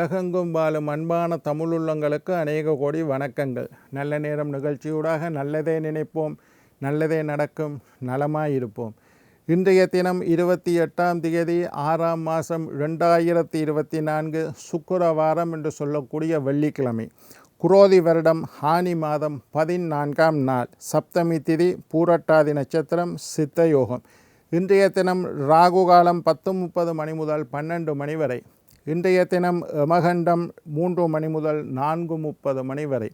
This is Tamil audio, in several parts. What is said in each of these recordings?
உலகெங்கும் வாழும் அன்பான தமிழுள்ளங்களுக்கு அநேக கோடி வணக்கங்கள். நல்ல நேரம் நிகழ்ச்சியூடாக நல்லதே நினைப்போம் நல்லதே நடக்கும் நலமாய் இருப்போம். இன்றைய தினம் இருபத்தி எட்டாம் தேதி ஆறாம் மாதம் ரெண்டாயிரத்தி இருபத்தி நான்கு சுக்கரவாரம் என்று சொல்லக்கூடிய வெள்ளிக்கிழமை. குரோதி வருடம் ஆனி மாதம் பதினான்காம் நாள். சப்தமி திதி பூரட்டாதி நட்சத்திரம் சித்த யோகம். இன்றைய தினம் ராகு காலம் பத்து முப்பது மணி முதல் பன்னெண்டு மணி வரை. இன்றைய தினம் யமகண்டம் மூன்று மணி முதல் நான்கு முப்பது மணி வரை.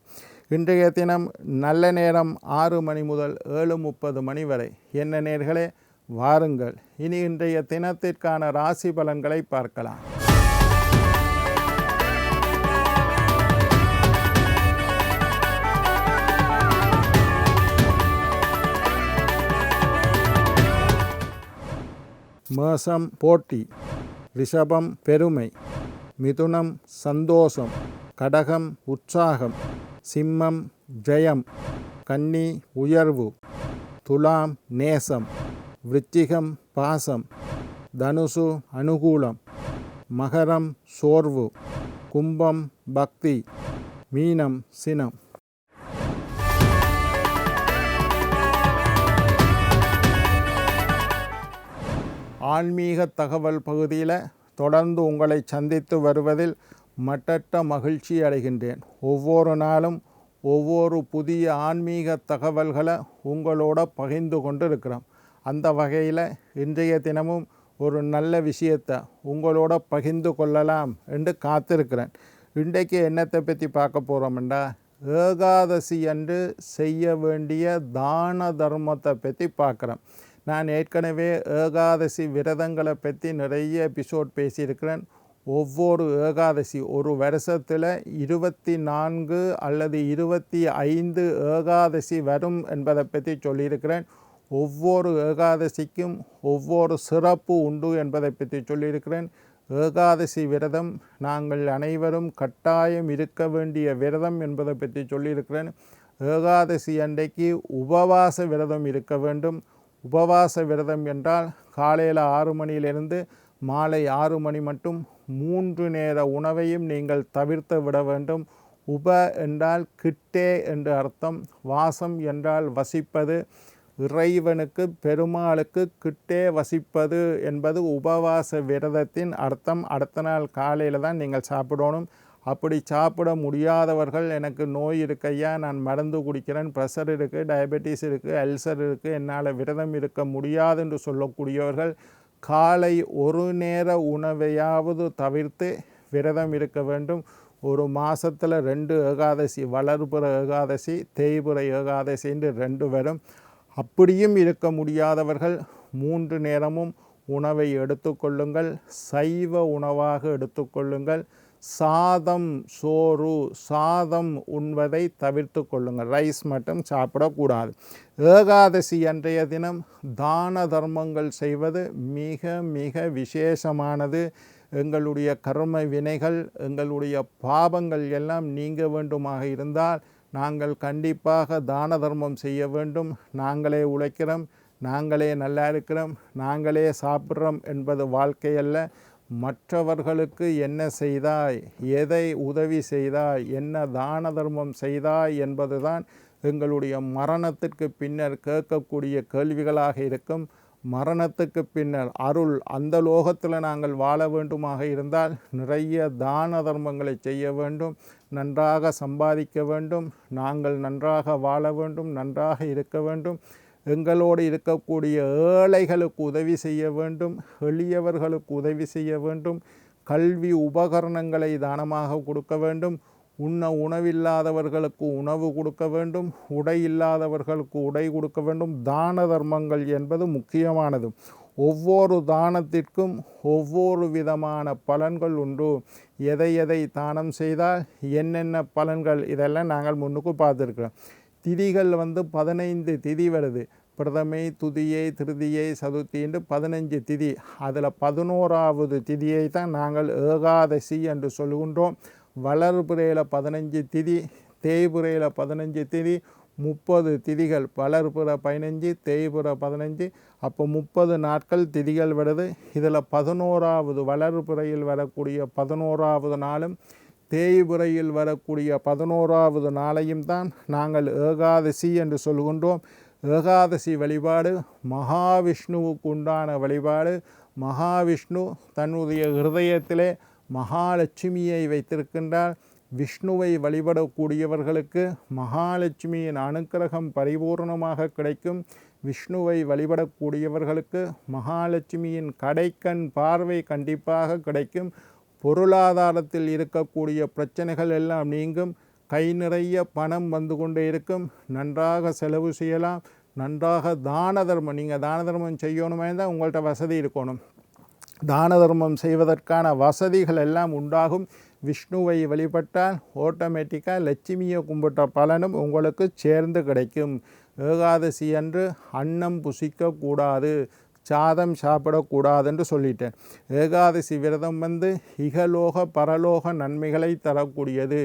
இன்றைய தினம் நல்ல நேரம் ஆறு மணி முதல் ஏழு முப்பது மணி வரை. என்ன நேர்களே? வாருங்கள். இனி இன்றைய தினத்திற்கான ராசி பலன்களை பார்க்கலாம். மேசம் போட்டி ரிஷபம் பெருமை. மிதுனம் சந்தோஷம் கடகம் உற்சாகம் சிம்மம் ஜெயம் கன்னி உயர்வு துலாம் நேசம் விருச்சிகம் பாசம் தனுசு அனுகூலம் மகரம் சோர்வு கும்பம் பக்தி மீனம் சினம். ஆன்மீக தகவல் பகுதியில் தொடர்ந்து உங்களை சந்தித்து வருவதில் மட்டற்ற மகிழ்ச்சி அடைகின்றேன். ஒவ்வொரு நாளும் ஒவ்வொரு புதிய ஆன்மீக தகவல்களை உங்களோட பகிர்ந்து கொண்டு இருக்கிறோம் அந்த வகையில் இன்றைய தினமும் ஒரு நல்ல விஷயத்தை உங்களோட பகிர்ந்து கொள்ளலாம் என்று காத்திருக்கிறேன். இன்றைக்கு என்னத்தை பற்றி பார்க்க போகிறோம்டா ஏகாதசி அன்று செய்ய வேண்டிய தான தர்மத்தை பற்றி பார்க்குறேன் நான் ஏற்கனவே ஏகாதசி விரதங்களை பற்றி நிறைய எபிசோட் பேசியிருக்கிறேன். ஒவ்வொரு ஏகாதசி ஒரு வருஷத்தில் இருபத்தி நான்கு அல்லது இருபத்தி ஐந்து ஏகாதசி வரும் என்பதை பற்றி சொல்லியிருக்கிறேன். ஒவ்வொரு ஏகாதசிக்கும் ஒவ்வொரு சிறப்பு உண்டு என்பதை பற்றி சொல்லியிருக்கிறேன். ஏகாதசி விரதம் நாங்கள் அனைவரும் கட்டாயம் இருக்க வேண்டிய விரதம் என்பதை பற்றி சொல்லியிருக்கிறேன். ஏகாதசி அன்றைக்கு உபவாச விரதம் இருக்க வேண்டும். உபவாச விரதம் என்றால் காலையில் ஆறு மணியிலிருந்து மாலை ஆறு மணி மட்டும் மூன்று நேர உணவையும் நீங்கள் தவிர்த்து விட வேண்டும். உப என்றால் கிட்டே என்று அர்த்தம். வாசம் என்றால் வசிப்பது. இறைவனுக்கு பெருமாளுக்கு கிட்டே வசிப்பது என்பது உபவாச விரதத்தின் அர்த்தம். அடுத்த நாள் காலையில் தான் நீங்கள் சாப்பிடணும். அப்படி சாப்பிட முடியாதவர்கள் எனக்கு நோய் இருக்கையா நான் மருந்து குடிக்கிறேன் ப்ரெஷர் இருக்குது டயபெட்டிஸ் இருக்குது அல்சர் இருக்குது என்னால் விரதம் இருக்க முடியாது என்று சொல்லக்கூடியவர்கள் காலை ஒரு நேர உணவையாவது தவிர்த்து விரதம் இருக்க வேண்டும். ஒரு மாதத்தில் ரெண்டு ஏகாதசி வளர்புற ஏகாதசி தேய்புற ஏகாதசி என்று ரெண்டு வரும். அப்படியும் இருக்க முடியாதவர்கள் மூன்று நேரமும் உணவை எடுத்துக்கொள்ளுங்கள் சைவ உணவாக எடுத்துக்கொள்ளுங்கள் சாதம் சோறு சாதம் உண்பதை தவிர்த்து கொள்ளுங்கள். ரைஸ் மட்டும் சாப்பிடக்கூடாது. ஏகாதசி அன்றைய தினம் தான தர்மங்கள் செய்வது மிக மிக விசேஷமானது. எங்களுடைய கர்ம வினைகள் எங்களுடைய பாவங்கள் எல்லாம் நீங்க வேண்டுமாக இருந்தால் நாங்கள் கண்டிப்பாக தான தர்மம் செய்ய வேண்டும். நாங்களே உழைக்கிறோம் நாங்களே நல்லா இருக்கிறோம் நாங்களே சாப்பிட்றோம் என்பது வாழ்க்கையல்ல. மற்றவர்களுக்கு என்ன செய்தாய்? எதை உதவி செய்தாய்? என்ன தான தர்மம் செய்தாய்? என்பதுதான் எங்களுடைய மரணத்திற்கு பின்னர் கேட்கக்கூடிய கேள்விகளாக இருக்கும். மரணத்துக்கு பின்னர் அருள் அந்த லோகத்தில் நாங்கள் வாழ வேண்டுமாக இருந்தால் நிறைய தான தர்மங்களை செய்ய வேண்டும். நன்றாக சம்பாதிக்க வேண்டும். நாங்கள் நன்றாக வாழ வேண்டும். நன்றாக இருக்க வேண்டும். எங்களோடு இருக்கக்கூடிய ஏழைகளுக்கு உதவி செய்ய வேண்டும் எளியவர்களுக்கு உதவி செய்ய வேண்டும் கல்வி உபகரணங்களை தானமாக கொடுக்க வேண்டும் உண்ண உணவில்லாதவர்களுக்கு உணவு கொடுக்க வேண்டும் உடை இல்லாதவர்களுக்கு உடை கொடுக்க வேண்டும் தான தர்மங்கள் என்பது முக்கியமானது. ஒவ்வொரு தானத்திற்கும் ஒவ்வொரு விதமான பலன்கள் உண்டு. எதை எதை தானம் செய்தால் என்னென்ன பலன்கள்? இதெல்லாம் நாங்கள் முன்னுக்கு பார்த்துருக்குறோம். திதிகள் வந்து பதினைந்து திதி வருது. பிரதமை துதியை திருதியை சதுர்த்தி என்று பதினஞ்சு திதி. அதில் பதினோராவது திதியை தான் நாங்கள் ஏகாதசி என்று சொல்கின்றோம். வளர்புறையில் பதினஞ்சு திதி தேய்புறையில் பதினஞ்சு திதி முப்பது திதிகள். வளர்புற பதினஞ்சு தேய்புற பதினஞ்சு. அப்போ முப்பது நாட்கள் திதிகள் வருது. இதில் பதினோராவது வளர்புறையில் வரக்கூடிய பதினோராவது நாளும் தேய்புறையில் வரக்கூடிய பதினோராவது நாளையும் தான் நாங்கள் ஏகாதசி என்று சொல்கின்றோம். ஏகாதசி வழிபாடு மகாவிஷ்ணுவுக்கு உண்டான வழிபாடு மகாவிஷ்ணு தன்னுடைய ஹிருதயத்திலே மகாலட்சுமியை வைத்திருக்கின்றார். விஷ்ணுவை வழிபடக்கூடியவர்களுக்கு மகாலட்சுமியின் அனுக்கிரகம் பரிபூர்ணமாக கிடைக்கும். விஷ்ணுவை வழிபடக்கூடியவர்களுக்கு மகாலட்சுமியின் கடைக்கண் பார்வை கண்டிப்பாக கிடைக்கும். பொருளாதாரத்தில் இருக்கக்கூடிய பிரச்சனைகள் எல்லாம் நீங்கும். கை நிறைய பணம் வந்து கொண்டே இருக்கும். நன்றாக செலவு செய்யலாம். நன்றாக தான தர்மம் நீங்கள் தான தர்மம் செய்யணுமே தான் உங்கள்கிட்ட வசதி இருக்கணும். தான தர்மம் செய்வதற்கான வசதிகள் எல்லாம் உண்டாகும். விஷ்ணுவை வழிபட்டால் ஆட்டோமேட்டிக்காக லட்சுமியை கும்பிட்ட பலனும் உங்களுக்கு சேர்ந்து கிடைக்கும். ஏகாதசி அன்று அன்னம் புசிக்கக்கூடாது. சாதம் சாப்பிடக்கூடாதென்று சொல்லிட்டேன். ஏகாதசி விரதம் வந்து இகலோக பரலோக நன்மைகளை தரக்கூடியது.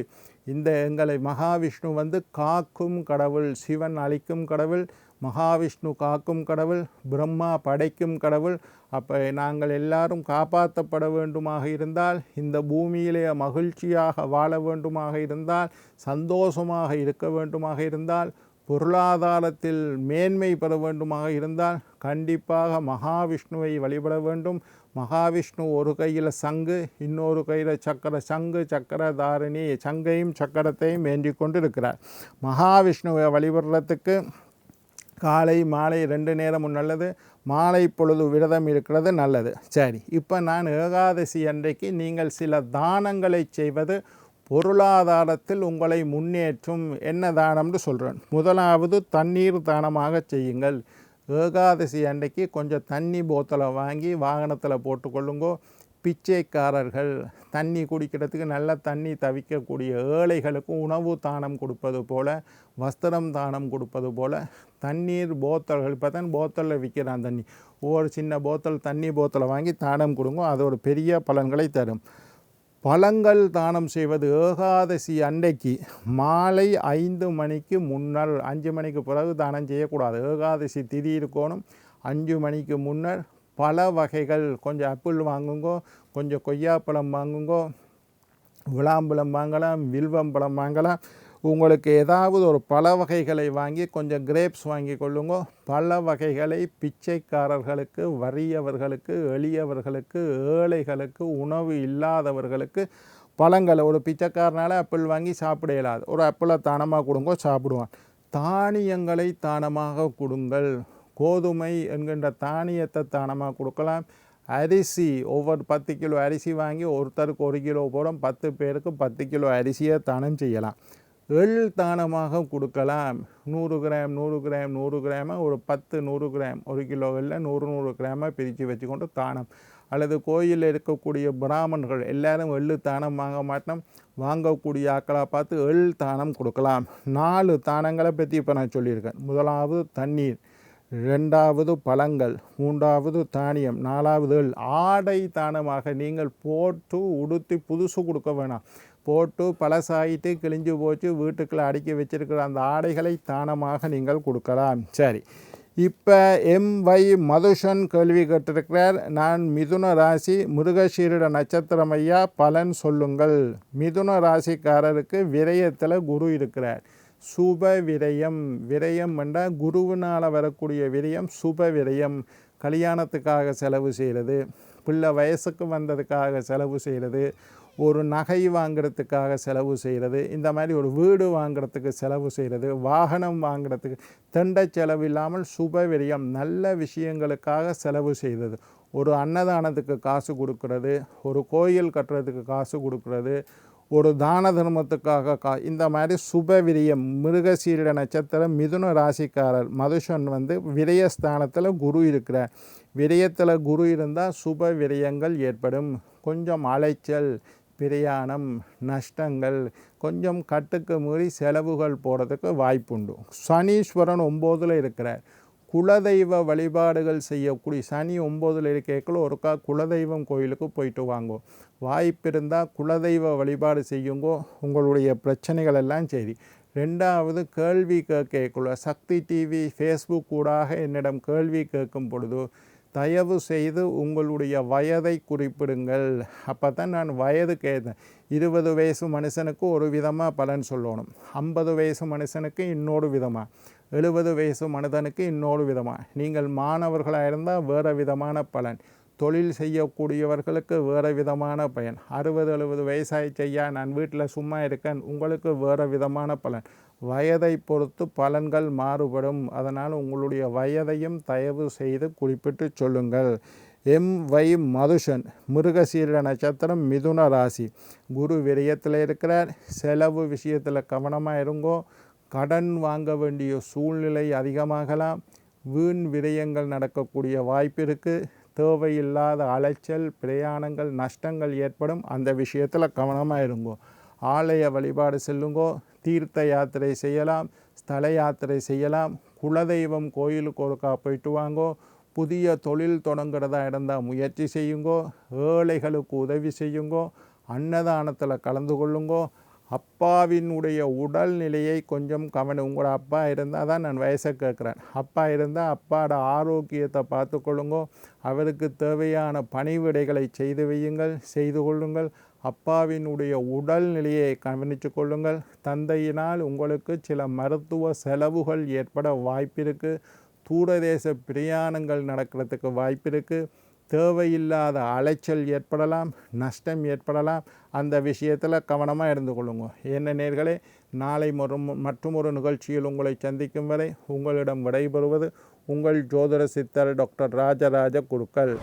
இந்த எங்களை மகாவிஷ்ணு வந்து காக்கும் கடவுள் சிவன் அளிக்கும் கடவுள் மகாவிஷ்ணு காக்கும் கடவுள் பிரம்மா படைக்கும் கடவுள். அப்போ நாங்கள் எல்லாரும் காப்பாற்றப்பட வேண்டுமாக இருந்தால் இந்த பூமியிலே மகிழ்ச்சியாக வாழ வேண்டுமாக இருந்தால் சந்தோஷமாக இருக்க வேண்டுமாக இருந்தால் பொருளாதாரத்தில் மேன்மை பெற வேண்டுமாக இருந்தால் கண்டிப்பாக மகாவிஷ்ணுவை வழிபட வேண்டும். மகாவிஷ்ணு ஒரு கையில் சங்கு இன்னொரு கையில் சக்கர சங்கு சக்கரதாரிணி சங்கையும் சக்கரத்தையும் ஏந்தி கொண்டிருக்கிறார். மகாவிஷ்ணுவை வழிபடுறதுக்கு காலை மாலை ரெண்டு நேரமும் நல்லது. மாலை பொழுது விரதம் இருக்கிறது நல்லது. சரி இப்போ நான் ஏகாதசி அன்றைக்கு நீங்கள் சில தானங்களை செய்வது பொருளாதாரத்தில் உங்களை முன்னேற்றும் என்ன தானம்னு சொல்கிறேன் முதலாவது தண்ணீர் தானமாக செய்யுங்கள். ஏகாதசி அன்றைக்கு கொஞ்சம் தண்ணி போத்தலை வாங்கி வாகனத்தில் போட்டுக்கொள்ளுங்கோ. பிச்சைக்காரர்கள் தண்ணி குடிக்கிறதுக்கு நல்ல தண்ணி தவிக்கக்கூடிய ஏழைகளுக்கும் உணவு தானம் கொடுப்பது போல் வஸ்திரம் தானம் கொடுப்பது போல் தண்ணீர் போத்தல்கள் இப்போ தான் போத்தலில் விற்கிறான் தண்ணி. ஒவ்வொரு சின்ன போத்தல் தண்ணி போத்தலை வாங்கி தானம் கொடுங்க அது ஒரு பெரிய பலன்களை தரும். பழங்கள் தானம் செய்வது ஏகாதசி அன்றைக்கு மாலை ஐந்து மணிக்கு முன்னர் அஞ்சு மணிக்கு பிறகு தானம் செய்யக்கூடாது. ஏகாதசி திதி இருக்கணும். அஞ்சு மணிக்கு முன்னர் பல வகைகள் கொஞ்சம் ஆப்பிள் வாங்குங்கோ கொஞ்சம் கொய்யாப்பழம் வாங்குங்கோ விளாம்பழம் வாங்கலாம் வில்வம் பழம் வாங்கலாம் உங்களுக்கு ஏதாவது ஒரு பல வகைகளை வாங்கி கொஞ்சம் கிரேப்ஸ் வாங்கி கொள்ளுங்க. பல வகைகளை பிச்சைக்காரர்களுக்கு வறியவர்களுக்கு எளியவர்களுக்கு ஏழைகளுக்கு உணவு இல்லாதவர்களுக்கு பழங்களை. ஒரு பிச்சைக்காரனால் ஆப்பிள் வாங்கி சாப்பிட இயலாது. ஒரு ஆப்பிளை தானமாக கொடுங்க சாப்பிடுவான். தானியங்களை தானமாக கொடுங்கள். கோதுமை என்கின்ற தானியத்தை தானமாக கொடுக்கலாம். அரிசி ஒவ்வொரு பத்து கிலோ அரிசி வாங்கி ஒருத்தருக்கு ஒரு கிலோ போகிறோம் பத்து பேருக்கு பத்து கிலோ அரிசியை தானம் செய்யலாம். எள் தானமாக கொடுக்கலாம். நூறு கிராம் நூறு கிராம் நூறு கிராமாக ஒரு பத்து நூறு கிராம் ஒரு கிலோ நூறு நூறு கிராமாக பிரித்து வச்சுக்கொண்டு தானம். அல்லது கோயிலில் இருக்கக்கூடிய பிராமணர்கள் எல்லாரும் எள்ளு தானம் வாங்க மாட்டோம். வாங்கக்கூடிய ஆக்களாக பார்த்து எள் தானம் கொடுக்கலாம். நாலு தானங்களை பற்றி இப்போ நான் சொல்லியிருக்கேன். முதலாவது தண்ணீர். ரெண்டாவது பழங்கள் மூன்றாவது தானியம் நாலாவது ஆடை தானமாக நீங்கள் போட்டு உடுத்தி புதுசு கொடுக்க வேணாம். போட்டு பழசாயிட்டு கிழிஞ்சு போச்சு வீட்டுக்குள்ளே அடுக்கி வச்சிருக்கிற அந்த ஆடைகளை தானமாக நீங்கள் கொடுக்கலாம். சரி. இப்போ எம். வை. மதுஷன் கேள்வி கேட்டிருக்கிறார். நான் மிதுன ராசி மிருகசீரிட நட்சத்திரம் ஐயா பலன் சொல்லுங்கள். மிதுன ராசிக்காரருக்கு விரயத்தில் குரு இருக்கிறார். சுப விரயம். விரயம் என்றால் குருவினால் வரக்கூடிய விரயம் சுப விரயம். கல்யாணத்துக்காக செலவு செய்கிறது. பிள்ளை வயசுக்கு வந்ததுக்காக செலவு செய்கிறது. ஒரு நகை வாங்குறதுக்காக செலவு செய்கிறது. இந்த மாதிரி ஒரு வீடு வாங்குறதுக்கு செலவு செய்கிறது. வாகனம் வாங்குறதுக்கு தண்டை செலவு இல்லாமல் சுப விரயம் நல்ல விஷயங்களுக்காக செலவு செய்தது ஒரு அன்னதானத்துக்கு காசு கொடுக்கறது. ஒரு கோயில் கட்டுறதுக்கு காசு கொடுக்கறது. ஒரு தான தர்மத்துக்காக கா இந்த மாதிரி சுப விரியம் மிருகசீரிட நட்சத்திரம் மிதுன ராசிக்காரர் மதுஷன் வந்து விரயஸ்தானத்தில் குரு இருக்கிறார். விரயத்தில் குரு இருந்தால் சுப விரயங்கள் ஏற்படும். கொஞ்சம் அலைச்சல் பிரயாணம் நஷ்டங்கள் கொஞ்சம் கட்டுக்கு மீறி செலவுகள் போகிறதுக்கு வாய்ப்புண்டு. சனீஸ்வரன் ஒம்போதில் இருக்கிறார். குலதெய்வ வழிபாடுகள் செய்யக்கூடிய சனி ஒம்போதில் இருக்கேக்குள்ள ஒருக்கா குலதெய்வம் கோயிலுக்கு போயிட்டு வாங்கோ. வாய்ப்பு இருந்தால் குலதெய்வ வழிபாடு செய்யுங்கோ. உங்களுடைய பிரச்சனைகள் எல்லாம் சரி. ரெண்டாவது கேள்வி கேட்கக்குள்ள சக்தி டிவி ஃபேஸ்புக் ஊடாக என்னிடம் கேள்வி கேட்கும் பொழுது தயவு செய்து உங்களுடைய வயதை குறிப்பிடுங்கள். அப்போ தான் நான் வயது கேட்டேன். இருபது வயசு மனுஷனுக்கு ஒரு விதமாக பலன் சொல்லணும். ஐம்பது வயசு மனுஷனுக்கு இன்னொரு விதமாக எழுபது வயசு மனிதனுக்கு இன்னொரு விதமாக நீங்கள் மாணவர்களாக இருந்தால் வேறு விதமான பலன். தொழில் செய்யக்கூடியவர்களுக்கு வேறு விதமான பயன். அறுபது எழுபது வயசாகி செய்ய நான் வீட்டில் சும்மா இருக்கேன் உங்களுக்கு வேறு விதமான பலன். வயதை பொறுத்து பலன்கள் மாறுபடும். அதனால் உங்களுடைய வயதையும் தயவு செய்து குறிப்பிட்டு சொல்லுங்கள். எம் வை மதுஷன் மிருகசீர நட்சத்திரம் மிதுன ராசி. குரு விரயத்தில் இருக்கிறார். செலவு விஷயத்தில் கவனமாக இருங்கோ. கடன் வாங்க வேண்டிய சூழ்நிலை அதிகமாகலாம். வீண் விரயங்கள் நடக்கக்கூடிய வாய்ப்பு இருக்குது தேவையில்லாத அலைச்சல் பிரயாணங்கள் நஷ்டங்கள் ஏற்படும். அந்த விஷயத்தில் கவனமாக இருங்கோ. ஆலய வழிபாடு செல்லுங்கோ. தீர்த்த யாத்திரை செய்யலாம். ஸ்தல யாத்திரை செய்யலாம். குலதெய்வம் கோயிலுக்கு ஒருக்கா போயிட்டு வாங்கோ. புதிய தொழில் தொடங்குறதா இருந்தால் முயற்சி செய்யுங்கோ ஏழைகளுக்கு உதவி செய்யுங்கோ அன்னதானத்தில் கலந்து கொள்ளுங்கோ. அப்பாவினுடைய உடல்நிலையை கொஞ்சம் கவனம் உங்களோட அப்பா இருந்தால் தான் நான் வயசை கேட்குறேன். அப்பா இருந்தால் அப்பாவோட ஆரோக்கியத்தை பார்த்து கொள்ளுங்கோ. அவருக்கு தேவையான பணிவிடைகளை செய்து வையுங்கள் செய்து கொள்ளுங்கள். அப்பாவினுடைய உடல்நிலையை கவனித்து கொள்ளுங்கள். தந்தையினால் உங்களுக்கு சில மருத்துவ செலவுகள் ஏற்பட வாய்ப்பிருக்கு. தூரதேச பிரயாணங்கள் நடக்கிறதுக்கு வாய்ப்பிருக்கு. தேவையில்லாத அலைச்சல் ஏற்படலாம் நஷ்டம் ஏற்படலாம். அந்த விஷயத்தில் கவனமாக இருந்து கொள்ளுங்க. என்ன நேர்களே நாளை மறு மற்றும் நிகழ்ச்சியில் உங்களை சந்திக்கும் வரை உங்களிடம் விடைபெறுவது உங்கள் ஜோதிட சித்தர் டாக்டர் ராஜராஜ குருக்கள்.